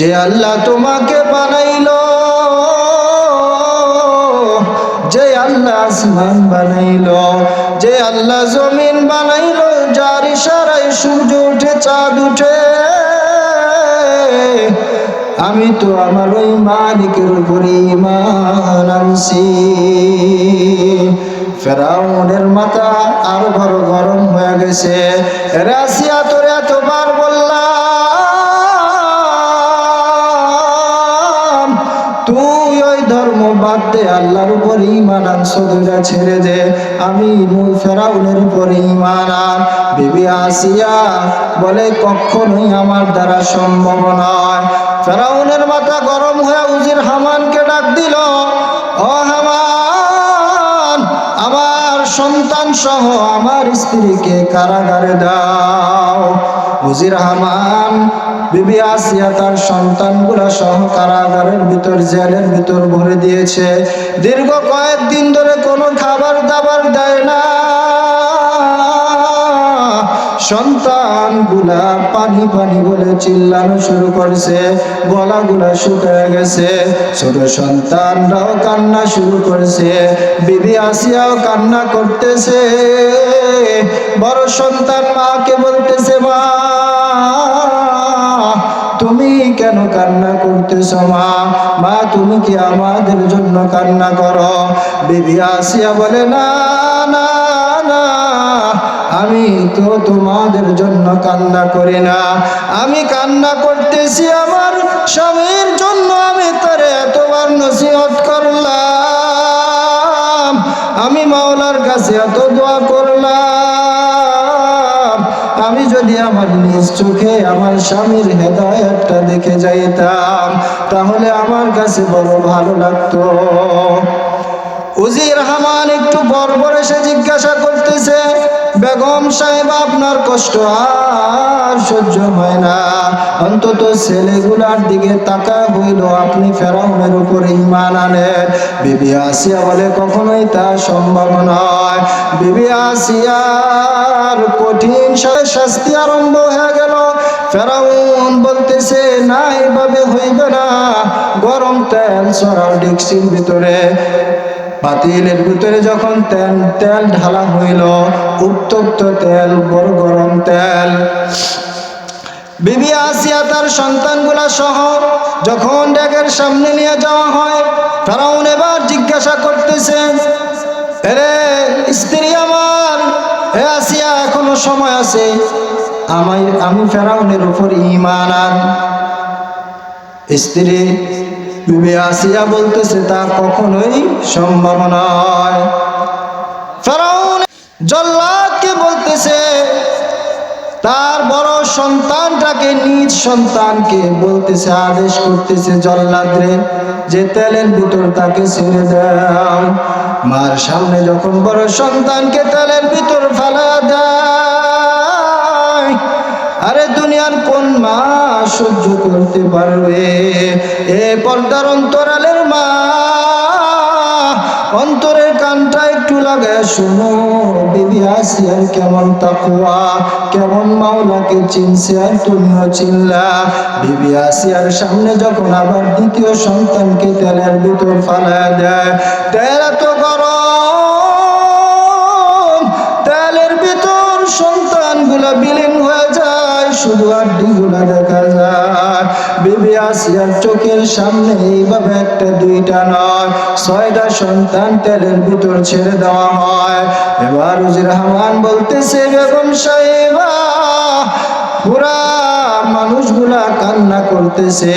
যে আল্লাহ তোমাকে বানাইল, যে আল্লাহ আসমান বানাইল, যে আল্লাহ জমিন বানাইল, যার ইশারায় সূর্য উঠে, চাঁদ উঠে। আমি তো আমার ওই মালিকের উপরে ইমান আনছি। ফেরাউনের মাথা আরও বড় গরম হয়ে গেছে। রাশিয়া তোর বাদ দে, আল্লাহর উপর ইমান আনছ, দুইটা ছেড়ে দে। আমি মূল ফেরাউনের উপর ইমান আন। বিবি আসিয়া বলে, কখনোই আমার দ্বারা সম্ভব নয়। ফেরাউনের মাথা গরম হয়ে উজির হামানকে ডাক দিল, ও হামান, আমার সন্তান সহ আমার স্ত্রীকে কারাগারে দাও। উজির হামান, বিবি আসিয়া তার সন্তানগুলা সহ কারাগারের ভিতর, জেলের ভিতর ভরে দিয়েছে। দীর্ঘ কয়েকদিন ধরে কোনো খাবার দাবার দেয় না। সন্তানগুলা পানি পানি বলে চিল্লানো শুরু করছে, গলাগুলা শুকিয়ে গেছে। ছোট সন্তানরাও কান্না শুরু করেছে, বিবি আসিয়াও কান্না করতেছে। বড় সন্তান মাকে বলতেছে, মা কান্না করতেছ মা মা, তুমি কি আমাদের জন্য কান্না করো? বিবি আসিয়া বলে, না না না, আমি তো তোমাদের জন্য কান্না করি না। আমি কান্না করতেছি আমার স্বামীর জন্য। আমি তার এতবার নসিহত করলাম। আমি মাওলার কাছে এত দোয়া করলাম। আমি যদি আমার নিজ চোখে আমার স্বামীর হেদায়তটা দেখে যাইতাম, তাহলে আমার কাছে বড় ভালো লাগতো। উজির রহমান একটু বর্বর এসে জিজ্ঞাসা করতেছে বেগম সাহেব, আপনার কষ্ট আর সহ্য হয় না। অন্তত ছেলেগুলার দিকে তাকা হইল আপনি ফেরাউনের উপর ইমান আনেন। বিবি আসিয়া বলে, কখনোই তা সম্ভব নয়। বিবি আসিয়ার কঠিন সাথে শাস্তি আরম্ভ হয়ে গেল। ফেরাউন বলতেছে, না এইভাবে হইবে না। গরম তেল সরাও ডিক্সির ভিতরে পাতিলের ভিতরে যখন তেল তেল ঢালা হইল, উত্তপ্ত তেল, বড় গরম তেল। বিবি আসিয়া তার সন্তানগুলা সহ যখন ড্যাগের সামনে নিয়ে যাওয়া হয়, ফেরাউন এবার জিজ্ঞাসা করতেছে, এরে, স্ত্রী আমার, হে আসিয়া, এখনও সময় আছে। আমি আমি ফেরাউনের উপর ইমান আন। স্ত্রী বিবি আসিয়া বলতেছে তা কখনোই সম্ভব নয়। জল্লাদকে বলতেছে, তার বড় সন্তানটাকে, নিজ সন্তানকে বলতেছে, আদেশ করতেছে জল্লাদরে যে তেলের ভিতর তাকে ছেড়ে দাও মার সামনে যখন বড় সন্তানকে তেলের ভিতর ফেলা দেয় আরে দুনিয়ার কোন মা সহ্য করতে পারবে? এ পর্দার অন্তরালের মা, অন্তরের কানটা একটু লাগায় শোনো। বিবি আসিয়ার কেমন তাকুয়া কেমন মাওলাকে চিনছে আর তুমিও চিনলা বিবি আসিয়ার সামনে যখন আবার দ্বিতীয় সন্তানকে তেলের ভিতর ফালায় দেয়, তেল এত গরম, তেলের ভিতর সন্তানগুলা বিলীন হয়ে আড্ডি গুলা দেখা যায় বেবি আসিয়ার চোখের সামনে এইভাবে একটা দুইটা নয়। ছয়টা সন্তান তেলের ভিতর ছেড়ে দেওয়া হয়। এবার উজির রহমান বলতেছে, বেগম সাহেবা, পুরা মানুষগুলা করতেছে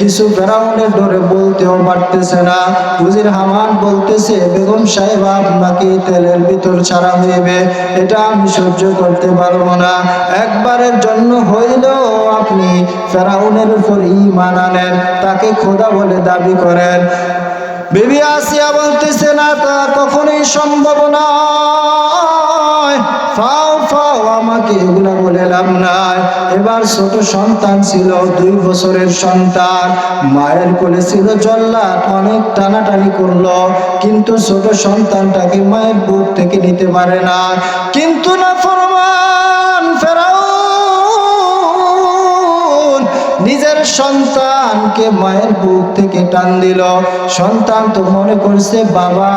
কিছু ফেরাউনের ডরে বলতেও পারতেছে না। উজির হামান বলতেছে, বেগম সাহেব, আপনাকে তেলের ভিতর ছাড়া হইবে। এটা আমি সহ্য করতে পারব না। একবারের জন্য হইলেও আপনি ফেরাউনের উপর ইমান আনেন, তাকে খোদা বলে দাবি করেন। বিবি আসিয়া বলতেছে, না, তা কখনোই সম্ভব নয় ফাও ফাও, আমাকে এগুলা বলে লাভ নাই। এবার ছোট সন্তান ছিল, দুই বছরের সন্তান। মায়ের কোলে ছিল জল্লাদ, অনেক টানাটানি করল। কিন্তু ছোট সন্তানটাকে মায়ের বুক থেকে নিতে পারে না। কিন্তু না ফরমান, ফেরাউন নিজের সন্তানকে মায়ের বুক থেকে টান দিল। সন্তান তো মনে করছে, বাবা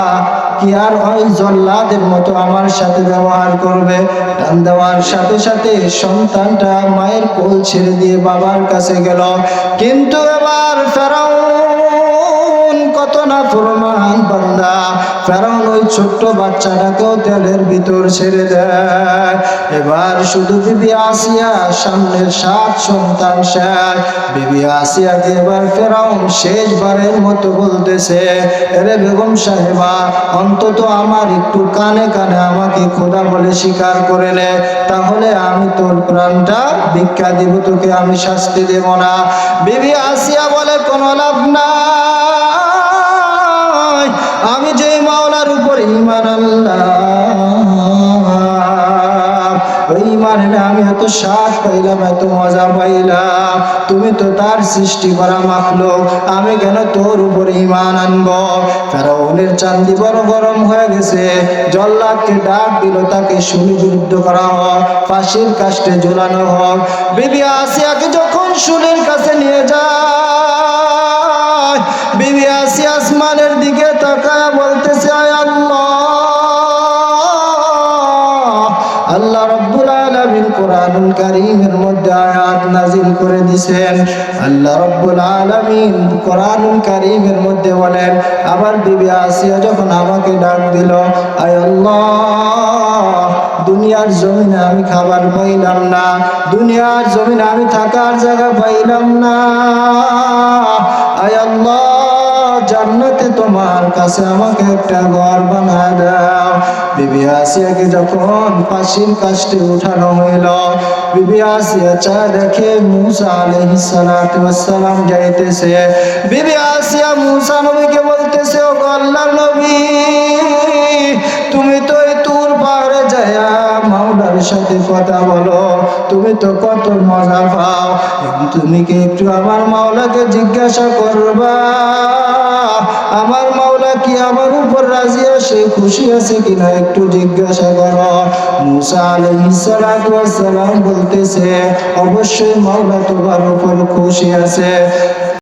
কি আর ওই জল্লাদের মতো আমার সাথে ব্যবহার করবে। টান দেওয়ার সাথে সাথে সন্তানটা মায়ের কোল ছেড়ে দিয়ে বাবার কাছে গেল। কিন্তু এবার ফেরাউন কত না প্রমাণ বান্দা? ফেরাউন ওই ছোট্ট বাচ্চাটাকেও তেলের ভিতর ছেড়ে দেয়। এবার শুধু বিবি আসিয়া সামনের সাত সন্তান শেষ। বিবি আসিয়াকে এবার ফেরাউন শেষবারের মতো বলতেছে, এরে বেগম সাহেবা, অন্তত আমার একটু কানে কানে আমাকে খোদা বলে স্বীকার করে নে। তাহলে আমি তোর প্রাণটা ভিক্ষা দিব, তোকে আমি শাস্তি দেব না। বিবি আসিয়া বলে, কোনো লাভ নাই। আমি যে মাওলার উপর ইমান আল্লাহ ওই ইমানে আমি এত স্বাদ পাইলাম, এত মজা পাইলাম। তুমি তো তার সৃষ্টি করা মাখলো আমি কেন তোর উপরে ইমান আনব? ফেরাউনের চান্দি বড় গরম হয়ে গেছে, জল্লাদকে ডাক দিল, তাকে সুনিযুদ্ধ করা হোক, ফাঁসির কাষ্টে ঝুলানো হোক। বিবি আসিয়াকে যখন সুরের কাছে নিয়ে যায় বিবি আসিয়া আসমানের দিকে তাকায় বলতেছে আল্লাহ। আল্লাহ রব্বুল আলামিন কোরআনুল কারীমের মধ্যে আয়াত নাজিল করে দিয়েছেন আল্লাহ রব্বুল আলামিন কোরআনুল কারীমের মধ্যে বলেন আবার বিবি আসিয়া যখন আমাকে ডাক দিল, আয় আল্লাহ। দুনিয়ার জমিনে আমি খাবার পাইলাম না। দুনিয়ার জমিনে আমি থাকার জায়গা পাইলাম না। জান্নাতে তোমার কাছে আমাকে একটা ঘর বানায় দাও। বিবি আসিয়াকে যখন ফাঁসির কাষ্টে উঠানো হইল, বিবি আসিয়া চা দেখে মুসা আলাইহিস সালাতু যাইতেছে। বিবি আসিয়া জিজ্ঞাসা করবা। আমার মাওলা কি আমার উপর রাজি আছে, খুশি আছে কিনা একটু জিজ্ঞাসা করো। মুসা আলাইহিস সালাতু বলতেছে, অবশ্যই মাওলা তোমার উপর খুশি আছে।